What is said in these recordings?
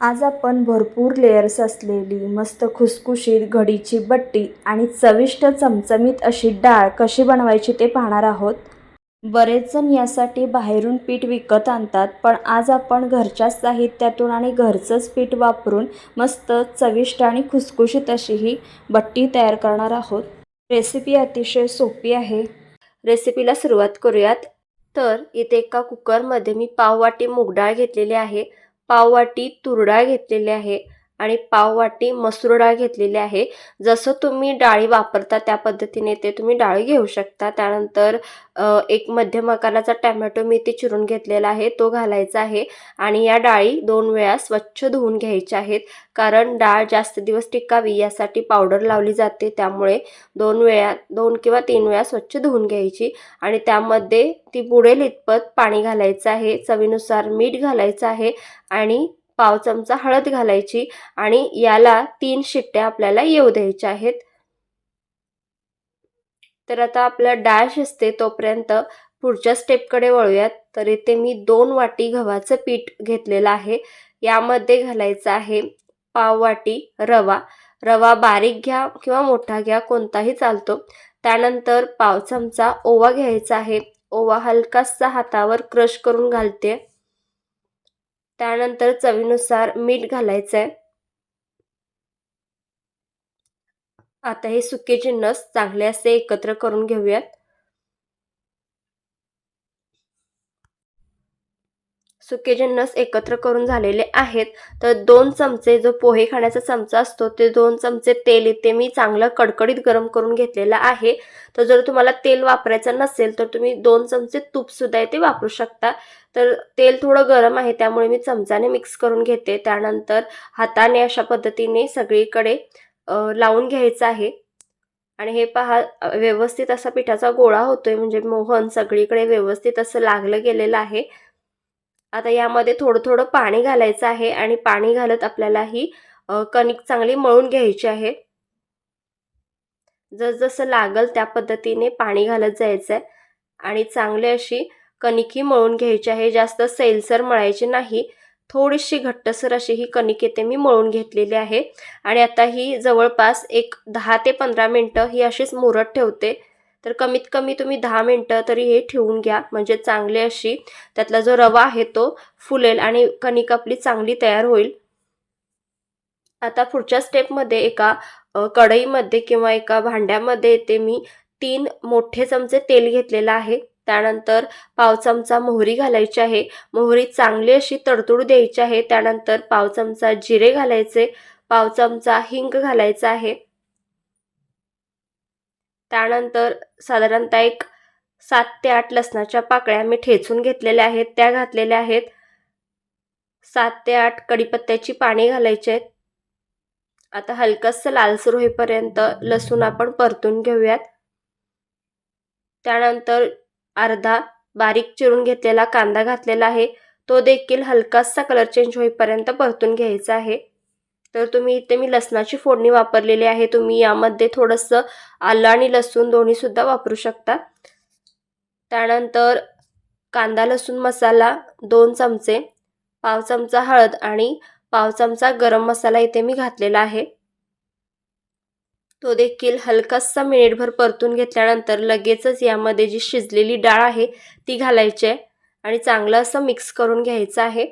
आज आपण भरपूर लेयर्स असलेली मस्त खुसखुशीत घडीची बट्टी आणि चविष्ट चमचमीत अशी डाळ कशी बनवायची ते पाहणार आहोत. बरेच जण यासाठी बाहेरून पीठ विकत आणतात पण आज आपण घरच्याच साहित्यातून आणि घरचंच पीठ वापरून मस्त चविष्ट आणि खुसखुशीत अशी ही बट्टी तयार करणार आहोत. रेसिपी अतिशय सोपी आहे. रेसिपीला सुरुवात करूयात. तर इथे एका कुकरमध्ये मी पाववाटी मूगडाळ घेतलेली आहे. पाववाटी तुरडाळ घेतलेली आहे. आणि पाववाटी मसूर डाळ घेतलेली आहे. जसं तुम्ही डाळी वापरता त्या पद्धतीने ते तुम्ही डाळी घेऊ शकता. त्यानंतर एक मध्यम आकाराचा टॅमॅटो मी ते चिरून घेतलेला आहे. तो घालायचा आहे आणि या डाळी दोन वेळा स्वच्छ धुवून घ्यायच्या आहेत. कारण डाळ जास्त दिवस टिकावी यासाठी पावडर लावली जाते. त्यामुळे दोन वेळा दोन किंवा तीन वेळा स्वच्छ धुवून घ्यायची आणि त्यामध्ये ती बुडेल इतपत पाणी घालायचं आहे. चवीनुसार मीठ घालायचं आहे आणि पाव चमचा हळद घालायची आणि याला तीन शिट्ट्या आपल्याला येऊ द्यायच्या आहेत. तर आता आपलं डाळ शिजते तोपर्यंत पुढच्या स्टेपकडे वळूयात. तर इथे मी दोन वाटी गव्हाचं पीठ घेतलेलं आहे. यामध्ये घालायचं आहे पाव वाटी रवा. रवा बारीक घ्या किंवा मोठा घ्या कोणताही चालतो. त्यानंतर पाव चमचा ओवा घ्यायचा आहे. ओवा हलकासा हातावर क्रश करून घालते. त्यानंतर चवीनुसार मीठ घालायचं आहे आता हे सुके जिन्नस चांगले असे एकत्र करून घेऊयात. सुके जिन्नस एकत्र करून झालेले आहेत तर दोन चमचे जो पोहे खाण्याचा चमचा असतो ते दोन चमचे तेल इथे मी चांगलं कडकडीत गरम करून घेतलेलं आहे. तर जर तुम्हाला तेल वापरायचं नसेल तर तुम्ही दोन चमचे तूपसुद्धा इथे वापरू शकता. तर तेल थोडं गरम आहे त्यामुळे मी चमचाने मिक्स करून घेते. त्यानंतर हाताने अशा पद्धतीने सगळीकडे लावून घ्यायचं आहे. आणि हे पहा व्यवस्थित असा पिठाचा गोळा होतोय म्हणजे मोहन सगळीकडे व्यवस्थित असं लागलं गेलेलं आहे. आता यामध्ये थोडं थोडं पाणी घालायचं आहे आणि पाणी घालत आपल्याला ही कणिक चांगली मळून घ्यायची आहे. जसजसं लागल त्या पद्धतीने पाणी घालत जायचं आहे आणि चांगली अशी कणिक ही मळून घ्यायची आहे. जास्त सैलसर मळायची नाही. थोडीशी घट्टसर अशी ही कणिक येते मी मळून घेतलेली आहे. आणि आता ही जवळपास एक दहा ते पंधरा मिनटं ही अशीच मुरत ठेवते. तर कमीत कमी तुम्ही दहा मिनटं तरी हे ठेवून घ्या. म्हणजे चांगली अशी त्यातला जो रवा आहे तो फुलेल आणि कणिक आपली चांगली तयार होईल. आता पुढच्या स्टेपमध्ये एका कढईमध्ये किंवा एका भांड्यामध्ये ते मी तीन मोठे चमचे तेल घेतलेलं आहे. त्यानंतर पाव चमचा मोहरी घालायची आहे. मोहरी चांगली अशी तडतडू द्यायची आहे. त्यानंतर पाव चमचा जिरे घालायचे. पाव चमचा हिंग घालायचा आहे. त्यानंतर साधारणतः एक सात ते आठ लसणाच्या पाकळ्या मी ठेचून घेतलेल्या आहेत. त्या घातलेल्या आहेत. सात ते आठ कडीपत्त्याची पाणी घालायचे. आहेत आता हलकंसं लालसर होईपर्यंत लसूण आपण परतून घेऊयात. त्यानंतर अर्धा बारीक चिरून घेतलेला कांदा घातलेला आहे. तो देखील हलकासा कलर चेंज होईपर्यंत परतून घ्यायचा आहे. तर तुम्ही इथे मी लसणाची फोडणी वापरलेली आहे. तुम्ही यामध्ये थोडंसं आलं आणि लसूण दोन्हीसुद्धा वापरू शकता. त्यानंतर कांदा लसूण मसाला दोन चमचे पाव चमचा हळद आणि पाव चमचा गरम मसाला इथे मी घातलेला आहे. तो देखील हलकासा मिनिटभर परतून घेतल्यानंतर लगेचच यामध्ये जी शिजलेली डाळ आहे ती घालायची आहे आणि चांगलं असं मिक्स करून घ्यायचं आहे.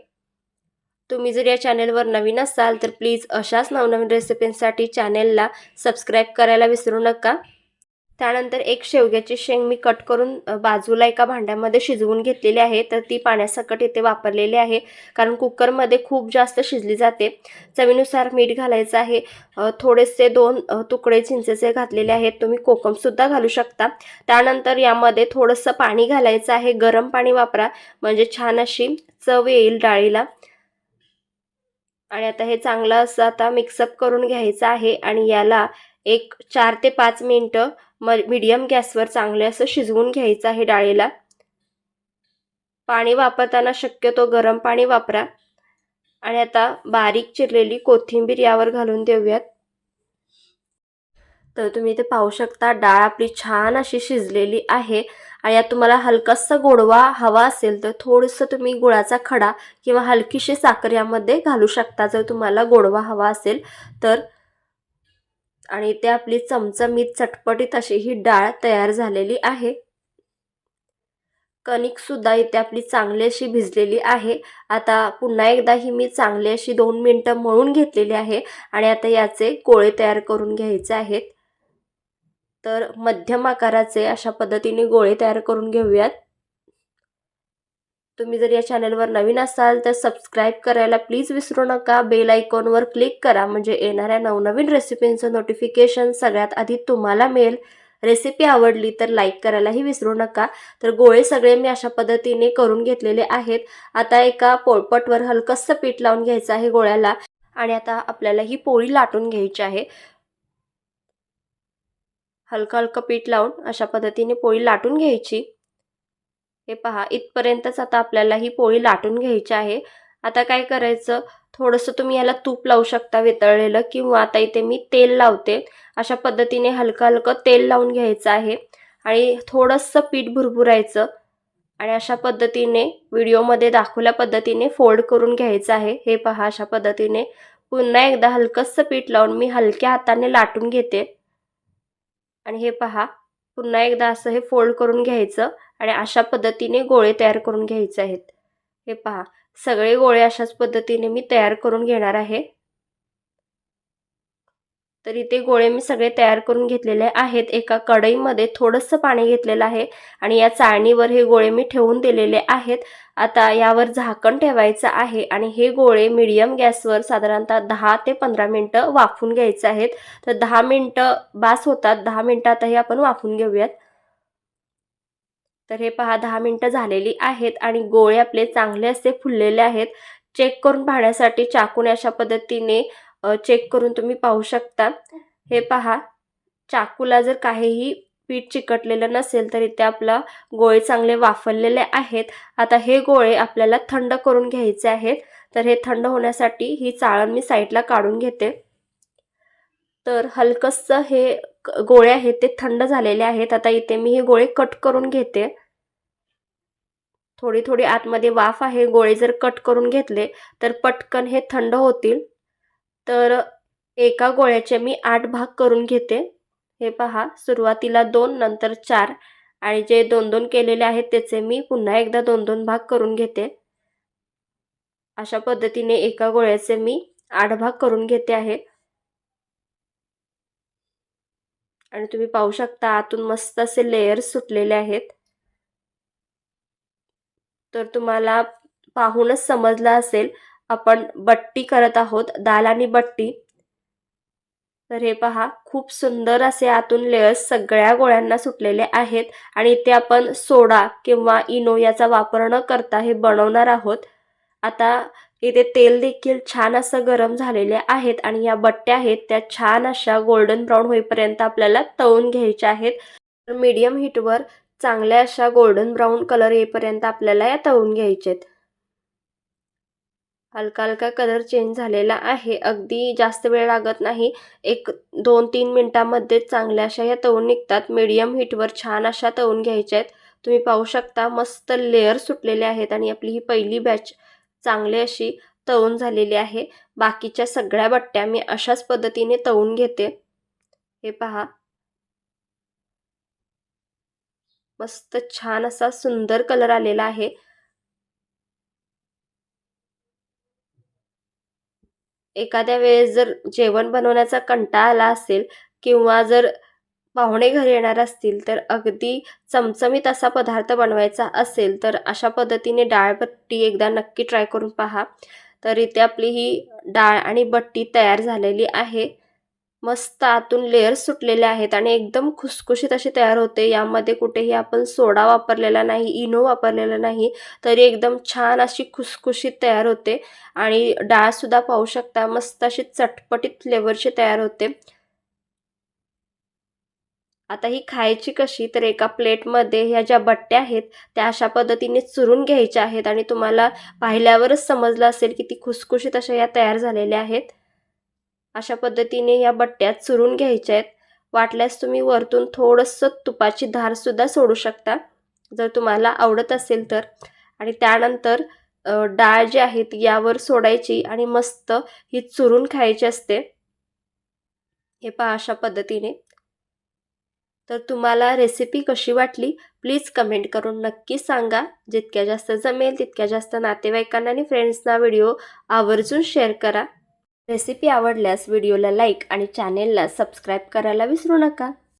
तुम्ही जर या चॅनेलवर नवीन असाल तर प्लीज अशाच नवनवीन रेसिपींसाठी चॅनेलला सबस्क्राईब करायला विसरू नका. त्यानंतर एक शेवग्याची शेंग मी कट करून बाजूला एका भांड्यामध्ये शिजवून घेतलेली आहे. तर ती पाण्यासकट इथे वापरलेली आहे. कारण कुकरमध्ये खूप जास्त शिजली जाते. चवीनुसार मीठ घालायचं आहे. थोडेसे दोन तुकडे चिंचेचे घातलेले आहेत. तुम्ही कोकमसुद्धा घालू शकता. त्यानंतर यामध्ये थोडंसं पाणी घालायचं आहे. गरम पाणी वापरा. म्हणजे छान अशी चव येईल डाळीला. आणि आता हे चांगलं असं आता मिक्सअप करून घ्यायचं आहे आणि याला एक चार ते पाच मिनटं म मीडियम गॅसवर चांगले असं शिजवून घ्यायचं आहे डाळीला. पाणी वापरताना शक्यतो गरम पाणी वापरा. आणि आता बारीक चिरलेली कोथिंबीर यावर घालून देऊयात. तर तुम्ही इथे पाहू शकता डाळ आपली छान अशी शिजलेली आहे. आणि यात तुम्हाला हलकासा गोडवा हवा असेल तर थोडंसं तुम्ही गुळाचा खडा किंवा हलकीशी साखर यामध्ये घालू शकता. जर तुम्हाला गोडवा हवा असेल तर. आणि ते आपली चमचमीत चटपटीत अशी ही डाळ तयार झालेली आहे. कणिकसुद्धा इथे आपली चांगली अशी भिजलेली आहे. आता पुन्हा एकदा ही मी चांगली अशी दोन मिनटं मळून घेतलेली आहे. आणि आता याचे गोळे तयार करून घ्यायचे आहेत. तर मध्यम आकाराचे अशा पद्धतीने गोळे तयार करून घेऊयात. तुम्ही जर या चॅनलवर नवीन असाल तर सबस्क्राईब करायला प्लीज विसरू नका. बेल आयकॉनवर क्लिक करा म्हणजे येणाऱ्या नवनवीन रेसिपींचं नोटिफिकेशन सगळ्यात आधी तुम्हाला मिळेल. रेसिपी आवडली तर लाईक करायलाही विसरू नका. तर गोळे सगळे मी अशा पद्धतीने करून घेतलेले आहेत. आता एका पोळपटवर हलकंसं पीठ लावून घ्यायचं आहे गोळ्याला. आणि आता आपल्याला ही पोळी लाटून घ्यायची आहे. हलकं हलकं पीठ लावून अशा पद्धतीने पोळी लाटून घ्यायची. हे पहा इथपर्यंतच आता आपल्याला ही पोळी लाटून घ्यायची आहे. आता काय करायचं? थोडंसं तुम्ही याला तूप लावू शकता वितळलेलं किंवा आता इथे मी तेल लावते. अशा पद्धतीने हलकं हलकं तेल लावून घ्यायचं आहे आणि थोडंसं पीठ भुरभुरायचं आणि अशा पद्धतीने व्हिडिओमध्ये दाखवल्या पद्धतीने फोल्ड करून घ्यायचं आहे. हे पहा अशा पद्धतीने पुन्हा एकदा हलकंसं पीठ लावून मी हलक्या हाताने लाटून घेते. आणि हे पहा पुन्हा एकदा असं हे फोल्ड करून घ्यायचं आणि अशा पद्धतीने गोळे तयार करून घ्यायचे आहेत. हे पहा सगळे गोळे अशाच पद्धतीने मी तयार करून घेणार आहे. तर इथे गोळे मी सगळे तयार करून घेतलेले आहेत. एका कढईमध्ये थोडंसं पाणी घेतलेलं आहे आणि या चाळणीवर हे गोळे मी ठेवून दिलेले आहेत. आता यावर झाकण ठेवायचं आहे आणि हे गोळे मीडियम गॅसवर साधारणतः दहा ते पंधरा मिनटं वाफून घ्यायचे आहेत. तर दहा मिनटं बास होतात. दहा मिनटं आपण वाफून घेऊयात. तर हे पहा दहा मिनटं झालेली आहेत आणि गोळे आपले चांगले असे फुललेले आहेत. चेक करून पाहण्यासाठी चाकून अशा पद्धतीने चेक करून तुम्ही पाहू शकता. हे पहा चाकूला जर काहीही पीठ चिकटलेलं नसेल तर इथे आपला गोळे चांगले वाफरलेले आहेत. आता हे गोळे आपल्याला थंड करून घ्यायचे आहेत. तर हे थंड होण्यासाठी ही चाळण मी साईडला काढून घेते. तर हलकंसं हे गोळे आहेत ते थंड झालेले आहेत. आता इथे मी हे गोळे कट करून घेते. थोडी थोडी आतमध्ये वाफ आहे. गोळे जर कट करून घेतले तर पटकन हे थंड होतील. तर एका गोळ्याचे मी आठ भाग करून घेते. हे पहा सुरुवातीला दोन नंतर चार आणि जे दोन दोन केलेले आहेत त्याचे मी पुन्हा एकदा दोन दोन भाग करून घेते. अशा पद्धतीने एका गोळ्याचे मी आठ भाग करून घेते आहे. आणि तुम्ही पाहू शकता आतून मस्त असे लेयर्स सुटलेले आहेत. तर तुम्हाला पाहूनच समजलं असेल आपण बट्टी करत आहोत दाल आणि बट्टी. तर हे पहा खूप सुंदर असे आतून लेयर्स सगळ्या गोळ्यांना सुटलेले आहेत आणि इथे आपण सोडा किंवा इनो याचा वापर न करता हे बनवणार आहोत. आता इथे तेल देखील छान असं गरम झालेले आहेत आणि या बट्ट्या आहेत त्या छान अशा गोल्डन ब्राऊन होईपर्यंत आपल्याला तळून घ्यायच्या आहेत. तर मीडियम हीटवर चांगल्या अशा गोल्डन ब्राऊन कलर येईपर्यंत आपल्याला या तळून घ्यायच्या आहेत हलका हलका कलर चेंज झालेला आहे. अगदी जास्त वेळ लागत नाही. एक दोन तीन मिनटामध्ये चांगल्या अशा या तळून निघतात. मीडियम हीटवर छान अशा तळून घ्यायच्या आहेत. तुम्ही पाहू शकता मस्त लेअर सुटलेले आहेत आणि आपली ही पहिली बॅच चांगली अशी तळून झालेली आहे. बाकीच्या सगळ्या बट्ट्या मी अशाच पद्धतीने तळून घेते. हे पहा. मस्त छान असा सुंदर कलर आलेला आहे. एखाद्या वेळेस जर जेवण बनवण्याचा कंटाळा आला असेल किंवा जर पाहुणे घरी येणार असतील तर अगदी चमचमीत असा पदार्थ बनवायचा असेल तर अशा पद्धतीने डाळ बट्टी एकदा नक्की ट्राय करून पहा. तर इथे आपली ही डाळ आणि बट्टी तयार झालेली आहे. मस्त आतून लेअर्स सुटलेले आहेत आणि एकदम खुसखुशीत अशी तयार होते. यामध्ये कुठेही आपण सोडा वापरलेला नाही इनो वापरलेला नाही तरी एकदम छान अशी खुसखुशीत तयार होते. आणि डाळसुद्धा पाहू शकता मस्त अशी चटपटीत फ्लेवरची तयार होते. आता ही खायची कशी तर एका प्लेटमध्ये ह्या ज्या बट्ट्या आहेत त्या अशा पद्धतीने चुरून घ्यायच्या आहेत आणि तुम्हाला पाहिल्यावरच समजलं असेल की ती खुसखुशीत अशा या तयार झालेल्या आहेत. अशा पद्धतीने या बट्ट्यात चुरून घ्यायच्या आहेत वाटल्यास तुम्ही वरतून थोडंसं तुपाची धारसुद्धा सोडू शकता जर तुम्हाला आवडत असेल तर. आणि त्यानंतर डाळ जी आहे ती यावर सोडायची आणि मस्त ही चुरून खायची असते. हे पहा अशा पद्धतीने. तर तुम्हाला रेसिपी कशी वाटली प्लीज कमेंट करून नक्की सांगा. जितक्या जास्त जमेल तितक्या जास्त नातेवाईकांना आणि फ्रेंड्सना व्हिडिओ आवर्जून शेअर करा. रेसिपी आवडल्यास व्हिडिओला लाईक आणि चॅनेलला सबस्क्राईब करायला विसरू नका.